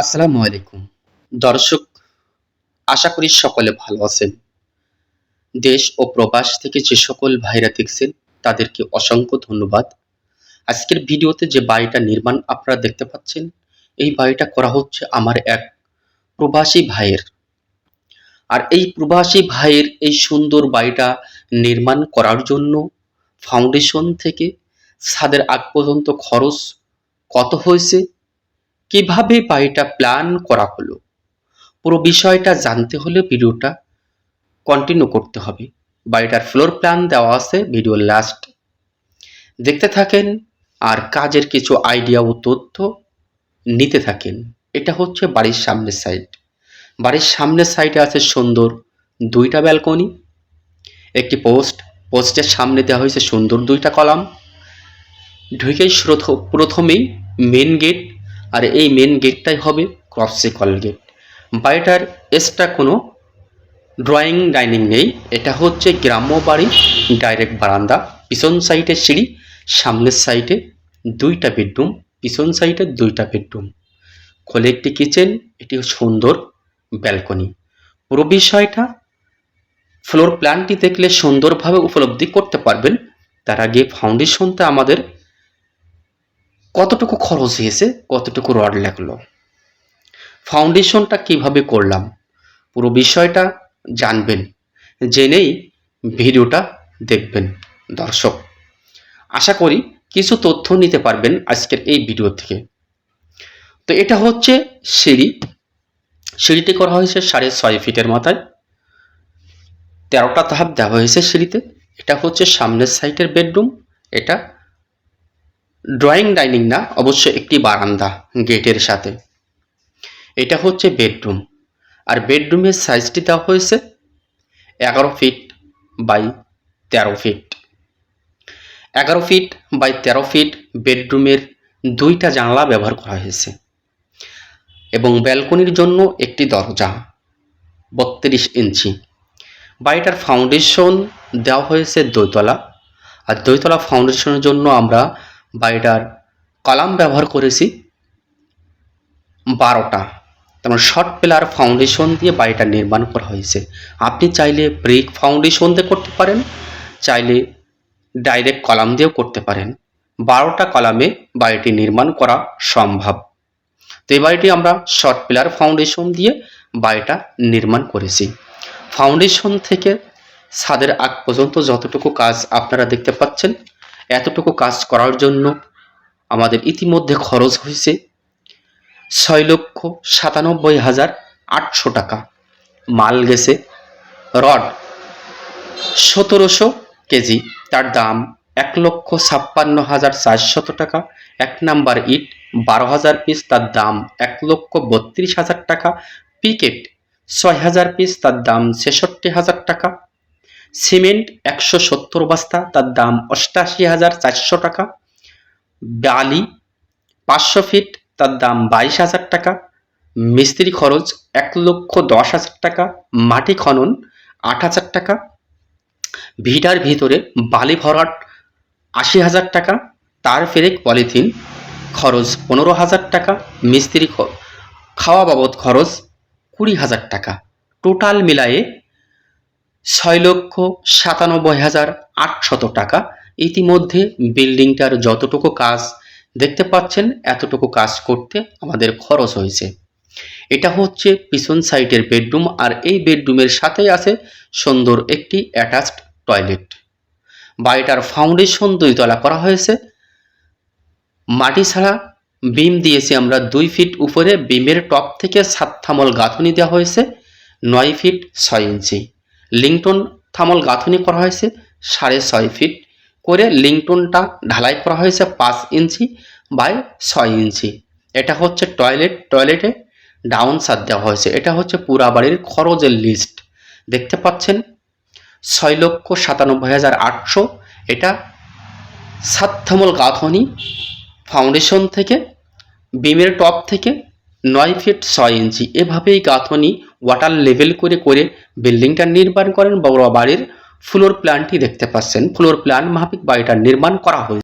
আসসালামু আলাইকুম। দর্শক, আশা করি সকলে ভালো আছেন। দেশ ও প্রবাস থেকে যে সকল ভাইরা দেখছেন, তাদেরকে অসংখ্য ধন্যবাদ। আজকের ভিডিওতে যে বাড়িটা নির্মাণ আপনারা দেখতে পাচ্ছেন, এই বাড়িটা করা হচ্ছে আমার এক প্রবাসী ভাইয়ের। আর এই প্রবাসী ভাইয়ের এই সুন্দর বাড়িটা নির্মাণ করার জন্য ফাউন্ডেশন থেকে ছাদের আগ পর্যন্ত খরচ কত হয়েছে? কীভাবে বাড়িটা প্ল্যান করা হলো? পুরো বিষয়টা জানতে হলে ভিডিওটা কন্টিনিউ করতে হবে। বাড়িটার ফ্লোর প্ল্যান দেওয়া আছে ভিডিওর লাস্ট দেখতে থাকেন আর কাজের কিছু আইডিয়া ও তথ্য নিতে থাকেন। এটা হচ্ছে বাড়ির সামনের সাইড বাড়ির সামনের সাইডে আছে সুন্দর দুইটা ব্যালকনি একটি পোস্ট পোস্টের সামনে দেওয়া হয়েছে সুন্দর দুইটা কলাম। ঢুকেই প্রথমেই মেন গেট আর এই মেন গেটটাই হবে ক্রসে কল গেট বাড়িটার এক্সট্রা কোনো ড্রয়িং ডাইনিং নেই। এটা হচ্ছে গ্রাম্য বাড়ি ডাইরেক্ট বারান্দা। পিছন সাইডে সিঁড়ি, সামনের সাইডে দুইটা বেডরুম পিছন সাইডে দুইটা বেডরুম খোলে একটি কিচেন এটি সুন্দর ব্যালকনি পুরো বিষয়টা ফ্লোর প্ল্যানটি দেখলে সুন্দরভাবে উপলব্ধি করতে পারবেন। তার আগে ফাউন্ডেশনটা আমাদের কতটুকু খরচ হয়েছে, কতটুকু রড লাগল? ফাউন্ডেশনটা কীভাবে করলাম? পুরো বিষয়টা জানবেন, জেনেই ভিডিওটা দেখবেন, দর্শক। আশা করি কিছু তথ্য নিতে পারবেন আজকের এই ভিডিও থেকে। তো এটা হচ্ছে সিঁড়ি। সিঁড়িটি করা হয়েছে সাড়ে ছয় ফিটের মাথায়। তেরোটা ধাপ দেওয়া হয়েছে সিঁড়িতে। এটা হচ্ছে সামনের সাইডের বেডরুম এটা ড্রয়িং ডাইনিং না অবশ্য একটি বারান্দা গেটের সাথে। এটা হচ্ছে বেডরুম আর বেডরুমের সাইজটি দেওয়া হয়েছে এগারো ফিট বাই তেরো ফিট এগারো ফিট বাই তেরো ফিট বেডরুমের দুইটা জানলা ব্যবহার করা হয়েছে। এবং ব্যালকনির জন্য একটি দরজা বত্রিশ ইঞ্চি। বাড়িটার ফাউন্ডেশন দেওয়া হয়েছে দোতলা। আর দোতলা ফাউন্ডেশনের জন্য আমরা বাড়িটার কলাম ব্যবহার করেছি বারোটা। তেমন শর্ট পিলার ফাউন্ডেশন দিয়ে বাড়িটা নির্মাণ করা হয়েছে। আপনি চাইলে ব্রিক ফাউন্ডেশন দিয়ে করতে পারেন, চাইলে ডাইরেক্ট কলাম দিয়েও করতে পারেন। বারোটা কলামে বাড়িটি নির্মাণ করা সম্ভব। তো এই বাড়িটি আমরা শর্ট পিলার ফাউন্ডেশন দিয়ে বাড়িটা নির্মাণ করেছি। ফাউন্ডেশন থেকে ছাদের আগ পর্যন্ত যতটুকু কাজ আপনারা দেখতে পাচ্ছেন এতটুকু কাজ করার জন্য আমাদের ইতিমধ্যে খরচ হয়েছে ছয় লক্ষ সাতানব্বই হাজার আটশো টাকা। মাল গেছে রড সতেরোশো কেজি, তার দাম এক লক্ষ ছাপ্পান্ন হাজার চারশত টাকা। এক নাম্বার ইট বারো হাজার পিস, তার দাম এক লক্ষ বত্রিশ হাজার টাকা। পিকেট ছয় হাজার পিস, তার দাম ছেষট্টি হাজার টাকা। সিমেন্ট একশো সত্তর বস্তা, তার দাম অষ্টাশি হাজার চারশো টাকা। বালি পাঁচশো ফিট, তার দাম বাইশ হাজার টাকা। মিস্ত্রি খরচ এক লক্ষ দশ হাজার টাকা। মাটি খনন আট হাজার টাকা। ভিটার ভিতরে বালি ভরাট আশি হাজার টাকা। তার ফেরেক পলিথিন খরচ পনেরো হাজার টাকা। মিস্ত্রি খাওয়া বাবদ খরচ কুড়ি হাজার টাকা। টোটাল মিলায়ে ছয় লক্ষ সাতানব্বই হাজার আটশত টাকা। ইতিমধ্যে বিল্ডিংটার যতটুকু কাজ দেখতে পাচ্ছেন, এতটুকু কাজ করতে আমাদের খরচ হয়েছে। এটা হচ্ছে পিছন সাইডের বেডরুম আর এই বেডরুমের সাথেই আছে সুন্দর একটি অ্যাটাচড টয়লেট। বাড়িটার ফাউন্ডেশন দুইতলা করা হয়েছে। মাটি ছাড়া বিম দিয়েছি আমরা দুই ফিট উপরে। বিমের টপ থেকে সাত থামল গাঁথনি দেওয়া হয়েছে, নয় ফিট ছয় ইঞ্চি। লিংটন থামল গাঁথনি করা হয়েছে সাড়ে ছয় ফিট করে লিংটনটা ঢালাই করা হয়েছে পাঁচ ইঞ্চি বাই ছয় ইঞ্চি। এটা হচ্ছে টয়লেট, টয়লেটে ডাউন সার দেওয়া হয়েছে। এটা হচ্ছে পুরা বাড়ির খরচের লিস্ট দেখতে পাচ্ছেন, ছয় লক্ষ সাতানব্বই হাজার আটশো। এটা সাতথামল গাঁথনি ফাউন্ডেশন থেকে বিমের টপ থেকে নয় ফিট ছয় ইঞ্চি। এভাবেই গাঁথনি ওয়াটার লেভেল করে করে বিল্ডিংটা নির্মাণ করেন বড় বাড়ির ফ্লোর প্ল্যানটি দেখতে পাচ্ছেন। ফ্লোর প্ল্যান মাফিক বাড়িটা নির্মাণ করা হয়েছে।